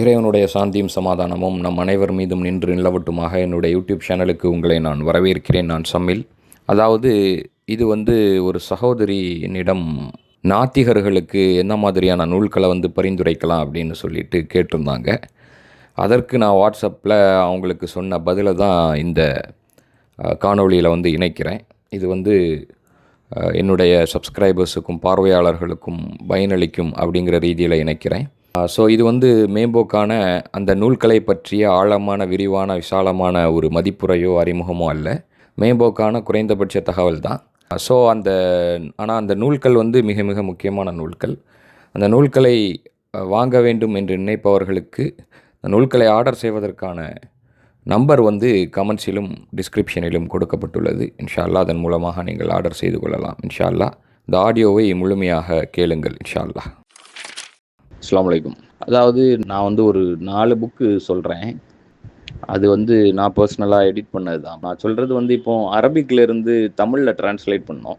இறைவனுடைய சாந்தியும் சமாதானமும் நம் அனைவர் மீதும் நின்று நிலவட்டுமாக என்னுடைய யூடியூப் சேனலுக்கு உங்களை நான் வரவேற்கிறேன். நான் சம்மில். அதாவது இது வந்து ஒரு சகோதரி என்னிடம் நாத்திகர்களுக்கு என்ன மாதிரியான நூல்களை வந்து பரிந்துரைக்கலாம் அப்படின்னு சொல்லிட்டு கேட்டிருந்தாங்க. அதற்கு நான் வாட்ஸ்அப்பில் அவங்களுக்கு சொன்ன பதிலை தான் இந்த காணொளியில் வந்து இணைக்கிறேன். இது வந்து என்னுடைய சப்ஸ்கிரைபர்ஸுக்கும் பார்வையாளர்களுக்கும் பயனளிக்கும் அப்படிங்கிற ரீதியில் இணைக்கிறேன். ஸோ இது வந்து மேம்போக்கான அந்த நூல்களை பற்றிய ஆழமான விரிவான விசாலமான ஒரு மதிப்புரையோ அறிமுகமோ அல்ல. மேம்போக்கான குறைந்தபட்ச தகவல் தான். ஸோ அந்த ஆனால் அந்த நூல்கள் வந்து மிக மிக முக்கியமான நூல்கள். அந்த நூல்களை வாங்க வேண்டும் என்று நினைப்பவர்களுக்கு அந்த நூல்களை ஆர்டர் செய்வதற்கான நம்பர் வந்து கமெண்ட்ஸிலும் டிஸ்கிரிப்ஷனிலும் கொடுக்கப்பட்டுள்ளது. இன்ஷா அல்லாஹ் அதன் மூலமாக நீங்கள் ஆர்டர் செய்து கொள்ளலாம். இன்ஷா அல்லாஹ் இந்த ஆடியோவை முழுமையாக கேளுங்கள் இன்ஷா அஸ்லாம் வலைக்கும் அதாவது நான் வந்து ஒரு நாலு புக்கு சொல்கிறேன் அது வந்து நான் பர்சனலாக எடிட் பண்ணது தான் நான் சொல்கிறது வந்து இப்போ அரபிக்லேருந்து தமிழில் டிரான்ஸ்லேட் பண்ணோம்.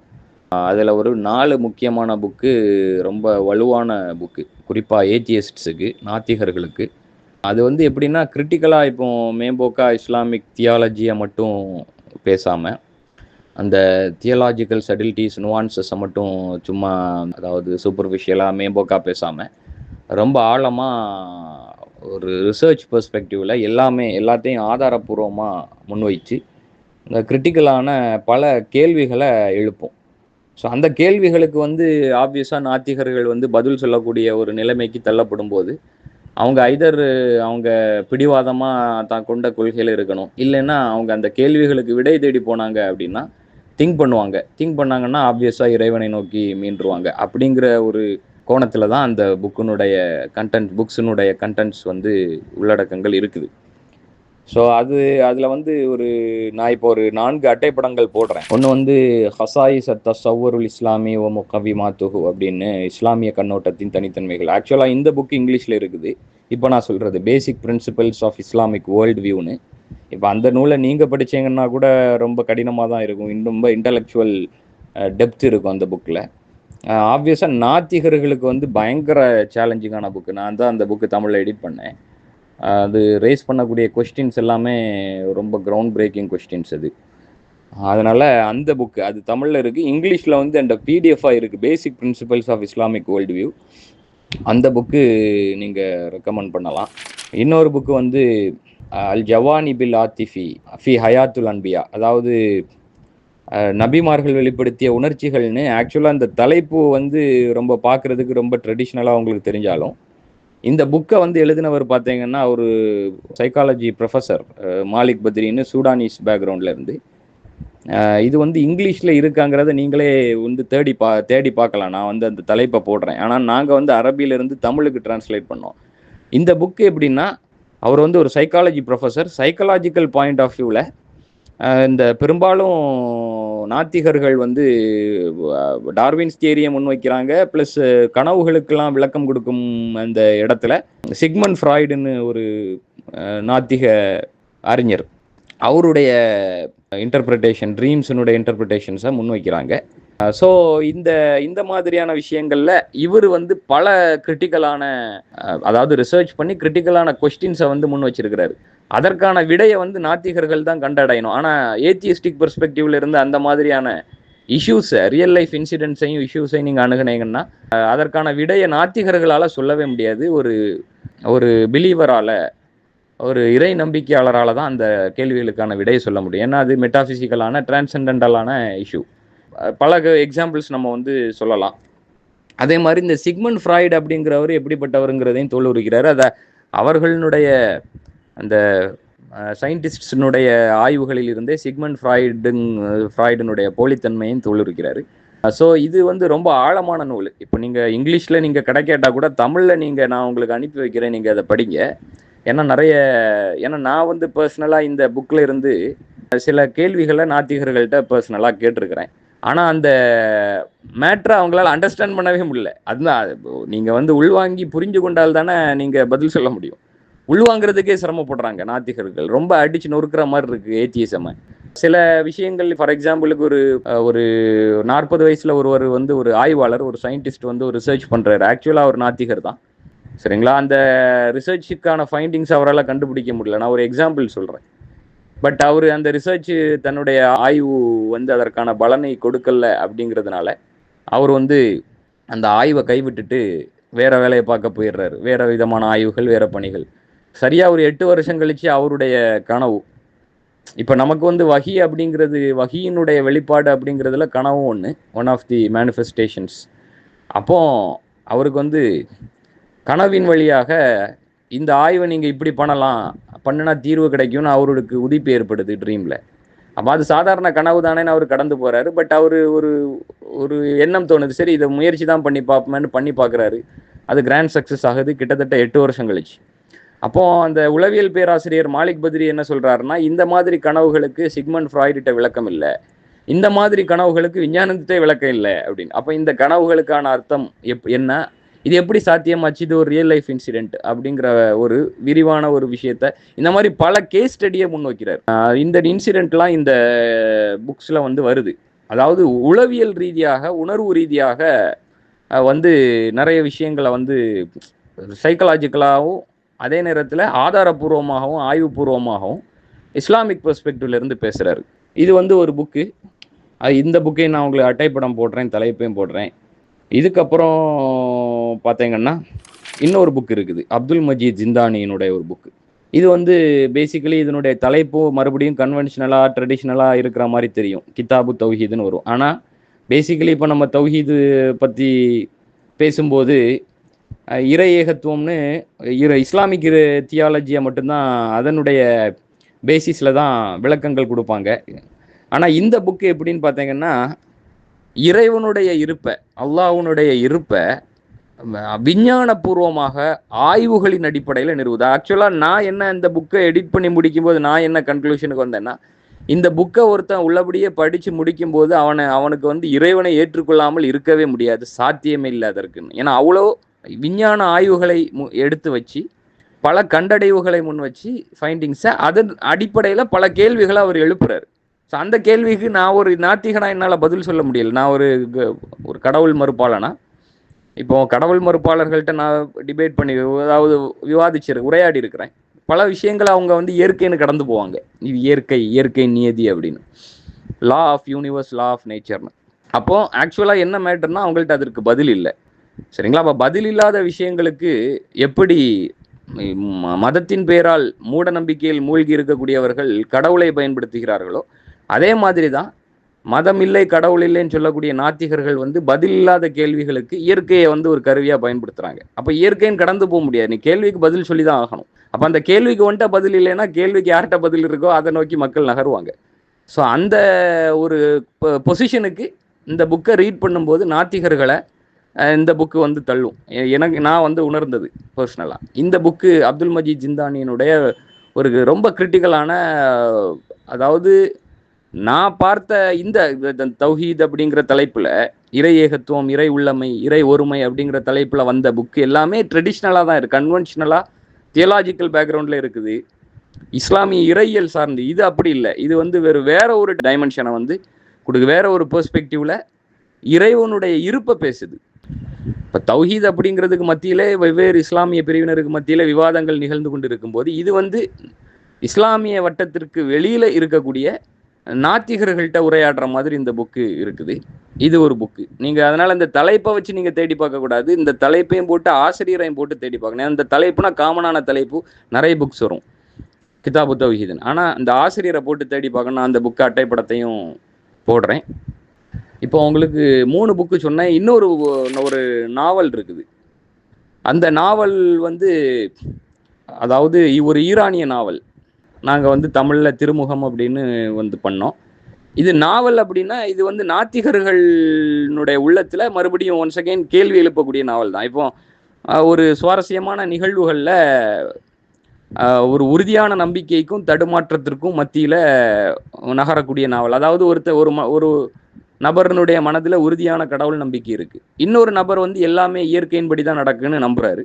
அதில் ஒரு நாலு முக்கியமான புக்கு ரொம்ப வலுவான புக்கு குறிப்பாக ஏத்தியஸ்ட்ஸுக்கு நாத்திகர்களுக்கு. அது வந்து எப்படின்னா கிரிட்டிக்கலாக இப்போ மேம்போக்கா இஸ்லாமிக் தியாலஜியை மட்டும் பேசாமல் அந்த தியலாஜிக்கல் சடிலிட்டிஸ் நுவான்சஸை மட்டும் சும்மா அதாவது சூப்பர்ஃபிஷியலாக மேம்போக்கா பேசாமல் ரொம்ப ஆழமாக ஒரு ரிசர்ச் பெர்ஸ்பெக்டிவில் எல்லாமே எல்லாத்தையும் ஆதாரப்பூர்வமாக முன்வைச்சு இந்த கிரிட்டிக்கலான பல கேள்விகளை எழுப்போம். ஸோ அந்த கேள்விகளுக்கு வந்து ஆப்வியஸாக நாத்திகர்கள் வந்து பதில் சொல்லக்கூடிய ஒரு நிலைமைக்கு தள்ளப்படும் போது அவங்க ஐதர் அவங்க பிடிவாதமாக தான் கொண்ட கொள்கையில் இருக்கணும் இல்லைன்னா அவங்க அந்த கேள்விகளுக்கு விடை தேடி போனாங்க அப்படின்னா திங்க் பண்ணுவாங்க. திங்க் பண்ணாங்கன்னா ஆப்வியஸாக இறைவனை நோக்கி மீண்டுருவாங்க. அப்படிங்கிற ஒரு கோணத்தில் தான் அந்த புக்கினுடைய கண்டென்ட் புக்ஸினுடைய கண்டென்ட்ஸ் வந்து உள்ளடக்கங்கள் இருக்குது. ஸோ அது அதில் வந்து ஒரு நான் இப்போ ஒரு நான்கு அட்டைப்படங்கள் போடுறேன். ஒன்று வந்து ஹசாயி சத்த சவ்வருல் இஸ்லாமி ஓமு கவி மாத்துகு அப்படின்னு இஸ்லாமிய கண்ணோட்டத்தின் தனித்தன்மைகள். ஆக்சுவலாக இந்த புக் இங்கிலீஷில் இருக்குது. இப்போ நான் சொல்கிறது basic principles of Islamic world வியூன்னு இப்போ அந்த நூலை நீங்கள் படிச்சீங்கன்னா கூட ரொம்ப கடினமாக தான் இருக்கும். இன்னும் ரொம்ப இன்டலெக்சுவல் டெப்த் இருக்கும் அந்த புக்கில் ஆப்வியஸாக நாத்திகர்களுக்கு வந்து பயங்கர சேலஞ்சிங்கான புக்கு நான் தான் அந்த புக்கு தமிழில் எடிட் பண்ணேன். அது ரேஸ் பண்ணக்கூடிய கொஸ்டின்ஸ் எல்லாமே ரொம்ப கிரவுண்ட் பிரேக்கிங் கொஸ்டின்ஸ் அது. அதனால் அந்த புக்கு அது தமிழில் இருக்குது இங்கிலீஷில் வந்து அந்த பிடிஎஃபாக இருக்குது basic principles of Islamic world view அந்த புக்கு நீங்கள் ரெக்கமெண்ட் பண்ணலாம். இன்னொரு புக்கு வந்து அல் ஜவானி பில் ஆத்திஃபி ஃபி ஹயாத்துல் அன்பியா அதாவது நபிமார்கள் வெளிப்படுத்திய உணர்ச்சிகள்னு ஆக்சுவலாக அந்த தலைப்பு வந்து ரொம்ப பார்க்குறதுக்கு ரொம்ப ட்ரெடிஷ்னலாக உங்களுக்கு தெரிஞ்சாலும் இந்த புக்கை வந்து எழுதினவர் பார்த்தீங்கன்னா ஒரு சைக்காலஜி ப்ரொஃபஸர் மாலிக் பத்ரின்னு சூடானிஸ் பேக்ரவுண்டில் இருந்து. இது வந்து இங்கிலீஷில் இருக்காங்கிறத நீங்களே வந்து தேடி பா தேடி பார்க்கலாம். நான் வந்து அந்த தலைப்பை போடுறேன். ஆனால் நாங்கள் வந்து அரபியிலிருந்து தமிழுக்கு டிரான்ஸ்லேட் பண்ணோம். இந்த புக்கு எப்படின்னா அவர் வந்து ஒரு psychology professor psychological point of வியூவில் இந்த பெரும்பாலும் நாத்திகர்கள் வந்து டார்வின்ஸ் தியரியை முன்வைக்கிறாங்க. ப்ளஸ் கனவுகளுக்கெல்லாம் விளக்கம் கொடுக்கும் அந்த இடத்துல சிக்மன் ஃப்ராய்டுன்னு ஒரு நாத்திக அறிஞர். அவருடைய இன்டர்பிரிட்டேஷன் ட்ரீம்ஸினுடைய இன்டர்பிரிட்டேஷன்ஸை முன்வைக்கிறாங்க. ஸோ இந்த இந்த மாதிரியான விஷயங்கள்ல இவர் வந்து பல கிரிட்டிக்கலான அதாவது ரிசர்ச் பண்ணி கிரிட்டிக்கலான கொஸ்டின்ஸை வந்து முன் வச்சிருக்கிறாரு. அதற்கான விடையை வந்து நாத்திகர்கள் தான் கண்டடையணும். ஆனால் ஏத்தியஸ்டிக் பெர்ஸ்பெக்டிவ்ல இருந்து அந்த மாதிரியான இஷ்யூஸை ரியல் லைஃப் இன்சிடென்ட்ஸையும் இஷ்யூஸையும் நீங்கள் அணுகுனீங்கன்னா அதற்கான விடையை நாத்திகர்களால் சொல்லவே முடியாது. ஒரு ஒரு பிலீவரால் ஒரு இறை நம்பிக்கையாளரால் தான் அந்த கேள்விகளுக்கான விடையை சொல்ல முடியும். ஏன்னா அது மெட்டாஃபிசிக்கலான டிரான்சென்டென்டலான இஷ்யூ பல எக்ஸாம்பிள்ஸ் நம்ம வந்து சொல்லலாம். அதே மாதிரி இந்த சிக்மன் ஃப்ராய்டு அப்படிங்கிறவர் எப்படிப்பட்டவருங்கிறதையும் தோல்வுறுகிறார் அதை அவர்களுடைய அந்த சயின்டிஸ்டினுடைய ஆய்வுகளில் இருந்தே சிக்மன் ஃப்ராய்டுங் ஃப்ராய்டினுடைய போலித்தன்மையும் தோல்வுறுக்கிறாரு ஸோ இது வந்து ரொம்ப ஆழமான நூல். இப்போ நீங்கள் இங்கிலீஷில் நீங்கள் கிடைக்கேட்டா கூட தமிழில் நீங்கள் நான் உங்களுக்கு அனுப்பி வைக்கிறேன் நீங்கள் அதை படிங்க. ஏன்னா நிறைய ஏன்னா நான் வந்து பர்சனலாக இந்த புக்கில் இருந்து சில கேள்விகளை நாத்திகர்கள்ட்ட பர்சனலாக கேட்டிருக்கிறேன். ஆனால் அந்த மேட்ரை அவங்களால அண்டர்ஸ்டாண்ட் பண்ணவே முடியல. அதுதான் நீங்கள் வந்து உள்வாங்கி புரிஞ்சு கொண்டால் தானே நீங்கள் பதில் சொல்ல முடியும். உள்வாங்கிறதுக்கே சிரமப்படுறாங்க நாத்திகர்கள். ரொம்ப அடிச்சு நொறுக்கிற மாதிரி இருக்கு ஏத்திஎஸ்எம் சில விஷயங்கள் ஃபார் எக்ஸாம்பிளுக்கு ஒரு ஒரு நாற்பது வயசுல ஒருவர் வந்து ஒரு ஆய்வாளர் ஒரு சயின்டிஸ்ட் வந்து ஒரு ரிசர்ச் பண்றாரு. ஆக்சுவலா அவர் நாத்திகர் தான். சரிங்களா? அந்த ரிசர்ச்சுக்கான ஃபைண்டிங்ஸ் அவரால் கண்டுபிடிக்க முடியல. நான் ஒரு எக்ஸாம்பிள் சொல்கிறேன் பட் அவர் அந்த ரிசர்ச் தன்னுடைய ஆய்வு வந்து அதற்கான பலனை கொடுக்கல அப்படிங்கிறதுனால அவர் வந்து அந்த ஆய்வை கைவிட்டுட்டு வேற வேலையை பார்க்க போயிடுறாரு. வேற விதமான ஆய்வுகள் வேற பணிகள். சரியா ஒரு எட்டு வருஷம் கழிச்சு அவருடைய கனவு. இப்போ நமக்கு வந்து வகி அப்படிங்கிறது வகியினுடைய வெளிப்பாடு அப்படிங்கிறதுல கனவும் ஒன்று ஒன் ஆஃப் தி மேனிஃபெஸ்டேஷன்ஸ் அப்போ அவருக்கு வந்து கனவின் வழியாக இந்த ஆய்வை நீங்கள் இப்படி பண்ணலாம். பண்ணினா தீர்வு கிடைக்கும்னு அவருக்கு உதிப்பு ஏற்படுது ட்ரீமில் அப்போ அது சாதாரண கனவு தானேன்னு அவர் கடந்து போகிறாரு பட் அவர் ஒரு ஒரு எண்ணம் தோணுது. சரி இதை முயற்சி தான் பண்ணி பார்ப்போமேன்னு பண்ணி பார்க்குறாரு. அது கிராண்ட் சக்ஸஸ் ஆகுது. கிட்டத்தட்ட எட்டு வருஷம் கழிச்சு. அப்போ அந்த உளவியல் பேராசிரியர் மாலிக் பத்ரி என்ன சொல்கிறாருன்னா இந்த மாதிரி கனவுகளுக்கு சிக்மண்ட் ஃப்ராய்டிட்ட விளக்கம் இல்லை. இந்த மாதிரி கனவுகளுக்கு விஞ்ஞானத்திட்ட விளக்கம் இல்லை அப்படின்னு. அப்போ இந்த கனவுகளுக்கான அர்த்தம் எப் என்ன? இது எப்படி சாத்தியமாச்சு? இது ஒரு ரியல் லைஃப் இன்சிடென்ட் அப்படிங்கிற ஒரு விரிவான ஒரு விஷயத்த இந்த மாதிரி பல கேஸ் ஸ்டடியை முன்வைக்கிறார். இந்த இன்சிடென்ட்லாம் இந்த புக்ஸில் வந்து வருது. அதாவது உளவியல் ரீதியாக உணர்வு ரீதியாக வந்து நிறைய விஷயங்களை வந்து சைக்கலாஜிக்கலாகவும் அதே நேரத்தில் ஆதாரபூர்வமாகவும் ஆய்வுபூர்வமாகவும் இஸ்லாமிக் பெர்ஸ்பெக்டிவ்லேருந்து பேசுகிறாரு இது வந்து ஒரு புக்கு இந்த புக்கையும் நான் உங்களுக்கு அட்டைப்படம் போடுறேன் தலைப்பையும் போடுறேன். இதுக்கப்புறம் பார்த்தீங்கன்னா இன்னொரு புக் இருக்குது. அப்துல் மஜீத் ஜிந்தானியினுடைய ஒரு புக்கு இது வந்து பேசிக்கலி இதனுடைய தலைப்பு மறுபடியும் கன்வென்ஷனலாக ட்ரெடிஷ்னலாக இருக்கிற மாதிரி தெரியும். கிதாபு தௌஹீதுன்னு வரும். ஆனால் பேசிக்கலி இப்போ நம்ம தௌஹீது பற்றி பேசும்போது அஹ், இறை ஏகத்துவம்னு இரு இஸ்லாமிக் தியாலஜியை மட்டும்தான் அதனுடைய பேசிஸில் தான் விளக்கங்கள் கொடுப்பாங்க. ஆனால் இந்த புக்கு எப்படின்னு பார்த்தீங்கன்னா இறைவனுடைய இருப்பை அல்லாஹ்வுனுடைய இருப்பை விஞ்ஞானபூர்வமாக ஆய்வுகளின் அடிப்படையில் நிறுவுது? ஆக்சுவலாக நான் என்ன இந்த புக்கை எடிட் பண்ணி முடிக்கும்போது நான் என்ன கன்க்ளூஷனுக்கு வந்தேன்னா இந்த புக்கை ஒருத்தன் உள்ளபடியே படித்து முடிக்கும்போது அவனை அவனுக்கு வந்து இறைவனை ஏற்றுக்கொள்ளாமல் இருக்கவே முடியாது சாத்தியமே இல்லை அதற்குன்னு ஏன்னா அவ்வளோ விஞ்ஞான ஆய்வுகளை மு- எடுத்து வச்சு பல கண்டடைவுகளை முன் வச்சு ஃபைண்டிங்ஸை அதன் அடிப்படையில் பல கேள்விகளை அவர் எழுப்புறாரு. ஸோ அந்த கேள்விக்கு நான் ஒரு நாத்திகனா என்னால் பதில் சொல்ல முடியல. நான் ஒரு க- ஒரு கடவுள் மறுப்பாளனா? இப்போ கடவுள் மறுப்பாளர்கள்ட்ட நான் டிபேட் பண்ணி அதாவது விவாதிச்சிரு உரையாடி இருக்கிறேன் பல விஷயங்களை அவங்க வந்து இயற்கைன்னு கடந்து போவாங்க. இது இயற்கை இயற்கை நியதி அப்படின்னு. Law of universe law of நேச்சர்னு அப்போ ஆக்சுவலாக என்ன மேட்டர்னா அவங்கள்ட்ட அதற்கு பதில் இல்லை. சரிங்களா? அப்போ பதில் இல்லாத விஷயங்களுக்கு எப்படி ம- மதத்தின் பெயரால் மூட நம்பிக்கையில் மூழ்கி இருக்கக்கூடியவர்கள் கடவுளை பயன்படுத்துகிறார்களோ அதே மாதிரி தான் மதம் இல்லை கடவுள் இல்லைன்னு சொல்லக்கூடிய நாத்திகர்கள் வந்து பதில் இல்லாத கேள்விகளுக்கு இயற்கையை வந்து ஒரு கருவியாக பயன்படுத்துறாங்க. அப்போ இயற்கைன்னு கடந்து போக முடியாது. நீ கேள்விக்கு பதில் சொல்லி தான் ஆகணும். அப்போ அந்த கேள்விக்கு வந்துட்ட பதில் இல்லைன்னா கேள்விக்கு யார்கிட்ட பதில் இருக்கோ அதை நோக்கி மக்கள் நகருவாங்க. ஸோ அந்த ஒரு பொசிஷனுக்கு இந்த புக்கை ரீட் பண்ணும்போது நாத்திகர்களை இந்த புக்கு வந்து தள்ளும். எனக்கு நான் வந்து உணர்ந்தது பர்சனலாக இந்த புக்கு அப்துல் மஜீத் ஜிந்தானியினுடைய ஒரு ரொம்ப கிரிட்டிக்கலான அதாவது நான் பார்த்த இந்த தௌஹீத் அப்படிங்கிற தலைப்பில் இறை ஏகத்துவம் இறை உள்ளமை இறை ஒருமை அப்படிங்கிற தலைப்பில் வந்த புக்கு எல்லாமே ட்ரெடிஷ்னலாக தான் இருக்கு. கன்வென்ஷனலாக தியலாஜிக்கல் பேக்ரவுண்டில் இருக்குது. இஸ்லாமிய இறையியல் சார்ந்து இது அப்படி இல்லை. இது வந்து வேறு வேற ஒரு டைமென்ஷனை வந்து கொடுக்கு வேற ஒரு பெர்ஸ்பெக்டிவ்ல இறைவனுடைய இருப்பை பேசுது. இப்போ தௌஹீத் அப்படிங்கிறதுக்கு மத்தியிலே வெவ்வேறு இஸ்லாமிய பிரிவினருக்கு மத்தியில விவாதங்கள் நிகழ்ந்து கொண்டு இருக்கும்போது இது வந்து இஸ்லாமிய வட்டத்திற்கு வெளியில இருக்கக்கூடிய நாத்திகர்கள்ட்ட உரையாடுற மாதிரி இந்த புக்கு இருக்குது. இது ஒரு புக்கு நீங்க அதனால இந்த தலைப்பை வச்சு நீங்க தேடி பார்க்க கூடாது. இந்த தலைப்பையும் போட்டு ஆசிரியரையும் போட்டு தேடி பார்க்கணும். அந்த தலைப்புனா காமனான தலைப்பு. நிறைய புக்ஸ் வரும். கிதாபு தௌஹீதன். ஆனா அந்த ஆசிரியரை போட்டு தேடி பார்க்கணும். அந்த புக்கு அட்டைப்படத்தையும் போடுறேன். இப்போ உங்களுக்கு மூணு புக்கு சொன்னேன் இன்னொரு ஒரு நாவல் இருக்குது. அந்த நாவல் வந்து அதாவது ஒரு ஈரானிய நாவல். நாங்கள் வந்து தமிழில் திருமுகம் அப்படின்னு வந்து பண்ணோம். இது நாவல் அப்படின்னா இது வந்து நாத்திகர்களுடைய உள்ளத்தில் மறுபடியும் ஒன்ஸ் அகைன் கேள்வி எழுப்பக்கூடிய நாவல் தான். இப்போ ஒரு சுவாரஸ்யமான நிகழ்வுகளில் ஒரு உறுதியான நம்பிக்கைக்கும் தடுமாற்றத்திற்கும் மத்தியில் நகரக்கூடிய நாவல். அதாவது ஒருத்த ஒரு ம ஒரு நபர்னுடைய மனதில் உறுதியான கடவுள் நம்பிக்கை இருக்குது இன்னொரு நபர் வந்து எல்லாமே இயற்கையின்படி தான் நடக்குன்னு நம்புறாரு.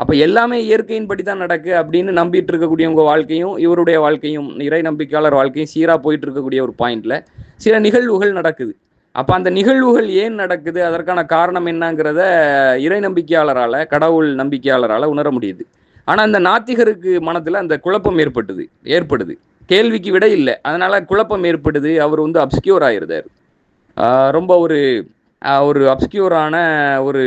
அப்போ எல்லாமே இயற்கையின்படி தான் நடக்கு அப்படின்னு நம்பிட்டு இருக்கக்கூடியவங்க வாழ்க்கையும் இவருடைய வாழ்க்கையும் இறை நம்பிக்கையாளர் வாழ்க்கையும் சீராக போயிட்டு இருக்கக்கூடிய ஒரு பாயிண்ட்ல சில நிகழ்வுகள் நடக்குது. அப்போ அந்த நிகழ்வுகள் ஏன் நடக்குது அதற்கான காரணம் என்னங்கிறத இறை நம்பிக்கையாளரால் கடவுள் நம்பிக்கையாளரால் உணர முடியுது. ஆனால் அந்த நாத்திகருக்கு மனத்தில் அந்த குழப்பம் ஏற்பட்டுது ஏற்படுது. கேள்விக்கு விட இல்லை. அதனால குழப்பம் ஏற்படுது. அவர் வந்து அப்ஸ்கியூர் ஆயிருந்தார். ரொம்ப ஒரு ஒரு அப்ஸ்கியூரான ஒரு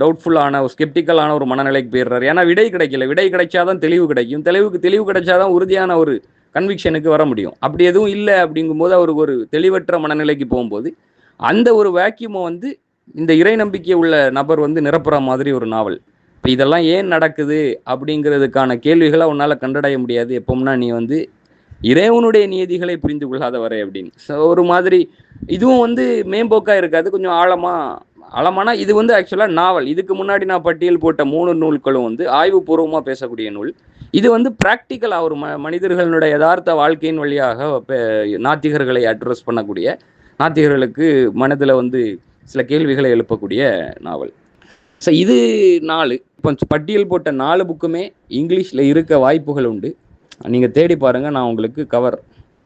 டவுட்ஃபுல்லான ஒரு ஸ்கெப்டிக்கலான ஒரு மனநிலைக்கு போயிடுறாரு. ஏன்னா விடை கிடைக்கல. விடை கிடைச்சாதான் தெளிவு கிடைக்கும். தெளிவுக்கு தெளிவு கிடைச்சாதான் உறுதியான ஒரு கன்விக்ஷனுக்கு வர முடியும். அப்படி எதுவும் இல்லை அப்படிங்கும்போது அவருக்கு ஒரு தெளிவற்ற மனநிலைக்கு போகும்போது அந்த ஒரு வேக்கியூமை வந்து இந்த இறை நம்பிக்கை உள்ள நபர் வந்து நிரப்புற மாதிரி ஒரு நாவல். இப்போ இதெல்லாம் ஏன் நடக்குது? அப்படிங்கிறதுக்கான கேள்விகளை உன்னால் கண்டடைய முடியாது. எப்போம்னா நீ வந்து இறைவனுடைய நியதிகளை புரிந்து கொள்ளாதவரை அப்படின்னு. ஸோ ஒரு மாதிரி இதுவும் வந்து மேம்போக்காக இருக்காது கொஞ்சம் ஆழமா ஆழமானா இது வந்து ஆக்சுவலாக நாவல். இதுக்கு முன்னாடி நான் பட்டியல் போட்ட மூணு நூல்களும் வந்து ஆய்வுபூர்வமாக பேசக்கூடிய நூல். இது வந்து ப்ராக்டிக்கலாக ஒரு ம மனிதர்களுடைய யதார்த்த வாழ்க்கையின் வழியாக நாத்திகர்களை அட்ரஸ் பண்ணக்கூடிய நாத்திகர்களுக்கு மனதில் வந்து சில கேள்விகளை எழுப்பக்கூடிய நாவல். ஸோ இது நாலு. இப்போ பட்டியல் போட்ட நாலு புக்குமே இங்கிலீஷில் இருக்க வாய்ப்புகள் உண்டு. நீங்கள் தேடி பாருங்கள் நான் உங்களுக்கு கவர்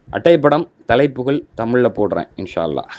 அட்டைப்படம் தலைப்புகள் தமிழில் போடுறேன் இன்ஷா அல்லாஹ்